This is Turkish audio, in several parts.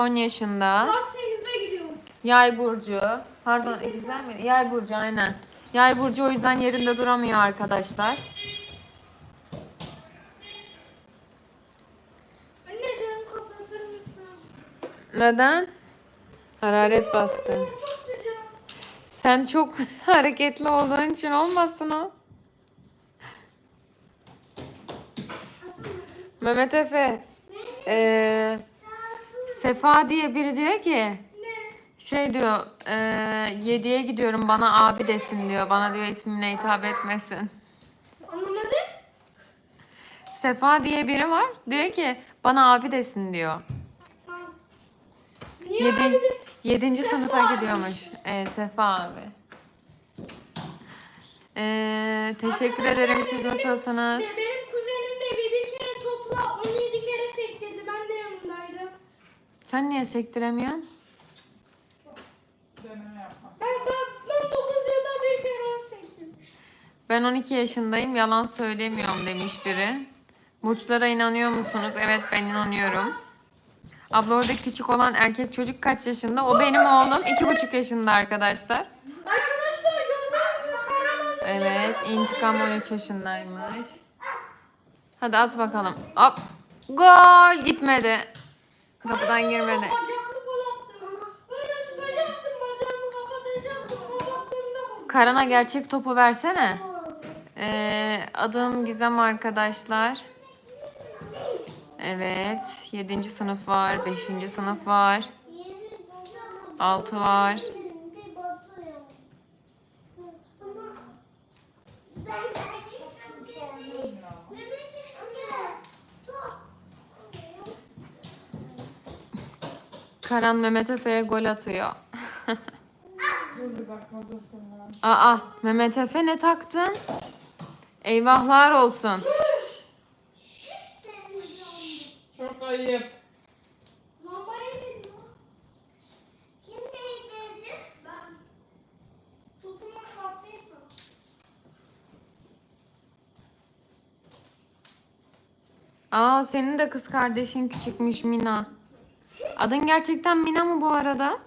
10 yaşında. Saat 8'de gidiyorum. Yay burcu. Pardon güzel mi? Yay burcu aynen. Yay burcu o yüzden yerinde duramıyor arkadaşlar. Anneciğim kapatır mısın? Neden? Hararet bastı. Sen çok hareketli olduğun için olmasın o. Mehmet Efe. eee, Sefa diye biri diyor ki Ne? şey diyor eee 7'ye gidiyorum bana abi desin diyor. Bana diyor ismimle hitap etmesin. Anlamadım. Sefa diye biri var. Diyor ki bana abi desin diyor. Tamam. Niye Yedi, abi de- yedinci Sefa sınıfa abi. gidiyormuş. Ee, Sefa abi. Ee, teşekkür ederim. Siz nasılsınız? Be- Benim kuzenim de bir, bir kere topla 17 kere sektirdi. Ben de yanındaydım. Sen niye sektiremiyorsun? Deneme yapmaz. Ben, ben, ben 9 yılda bir kere onu sektim. Ben 12 yaşındayım. Yalan söylemiyorum demiş biri. Burçlara inanıyor musunuz? Evet ben inanıyorum. Abla orada küçük olan erkek çocuk kaç yaşında? O benim oğlum. 2,5 yaşında arkadaşlar. Arkadaşlar gördünüz mü? Karaman Evet intikam 13 yaşındaymış. Hadi at bakalım. Hop. Gol gitmedi. Kapıdan girmedi. Bacaklı gol attım. Böyle tutacaktım bacağımı kapatacaktım. Kapattığımda bu. Karana gerçek topu versene. Ee, adım Gizem arkadaşlar. Evet. 7. sınıf var. 5. sınıf var. 6 var. Karan Mehmet Efe'ye gol atıyor. Aa Mehmet Efe ne taktın? Eyvahlar olsun. Çok ayıp. Aa senin de kız kardeşin küçükmüş Mina. Adın gerçekten Mina mı bu arada?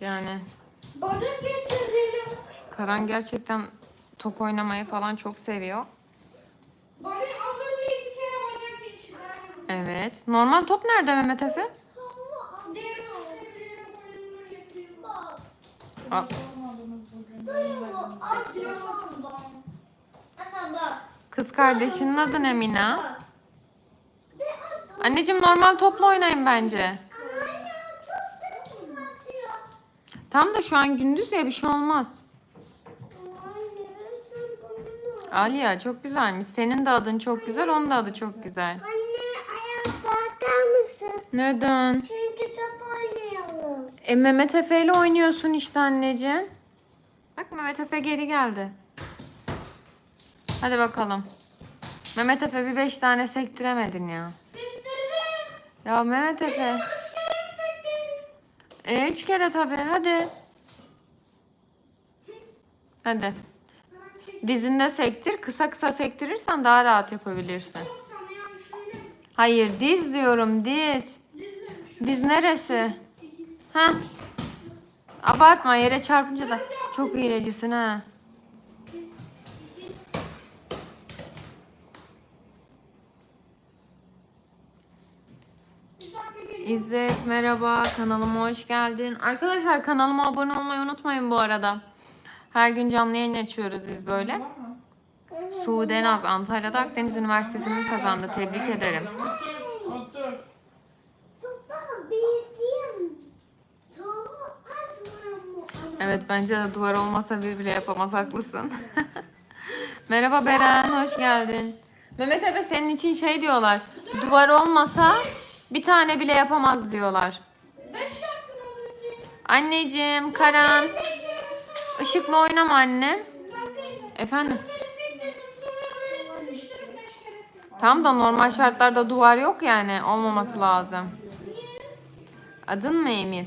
Yani Bacak geçirdim. Karan gerçekten top oynamayı falan çok seviyor. Bana az önce iki kere bacak geçirdi. Evet. Normal top nerede Mehmet Efe? Aa. Kız kardeşinin adı ne Mina? Anneciğim normal topla oynayın bence. Tam da şu an gündüz ya bir şey olmaz. Aliya çok güzelmiş. Senin de adın çok güzel, onun da adı çok güzel. Anne mısın? Neden? Çünkü top oynayalım. E Mehmet Efe ile oynuyorsun işte anneciğim. Bak Mehmet Efe geri geldi. Hadi bakalım. Mehmet Efe bir beş tane sektiremedin ya. Siktirdim. Ya Mehmet Efe. Üç kere sektirdim. E üç kere tabii hadi. Hadi. Dizinde sektir. Kısa kısa sektirirsen daha rahat yapabilirsin. Hayır diz diyorum diz. Diz neresi? Ha? Abartma yere çarpınca da çok hilecisin ha. İzzet merhaba kanalıma hoş geldin. Arkadaşlar kanalıma abone olmayı unutmayın bu arada. Her gün canlı yayın açıyoruz biz böyle. Sude Naz Antalya'da Akdeniz Üniversitesi'ni kazandı. Tebrik ederim. Evet bence de duvar olmasa bir bile yapamaz haklısın. Merhaba Beren hoş geldin. Mehmet Efe senin için şey diyorlar. Duvar olmasa bir tane bile yapamaz diyorlar. Anneciğim Karan ışıkla oynama teyze. Efendim? Tam da normal şartlarda duvar yok yani olmaması lazım. Adın mı Emir?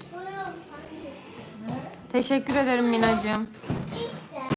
Teşekkür ederim Minacığım.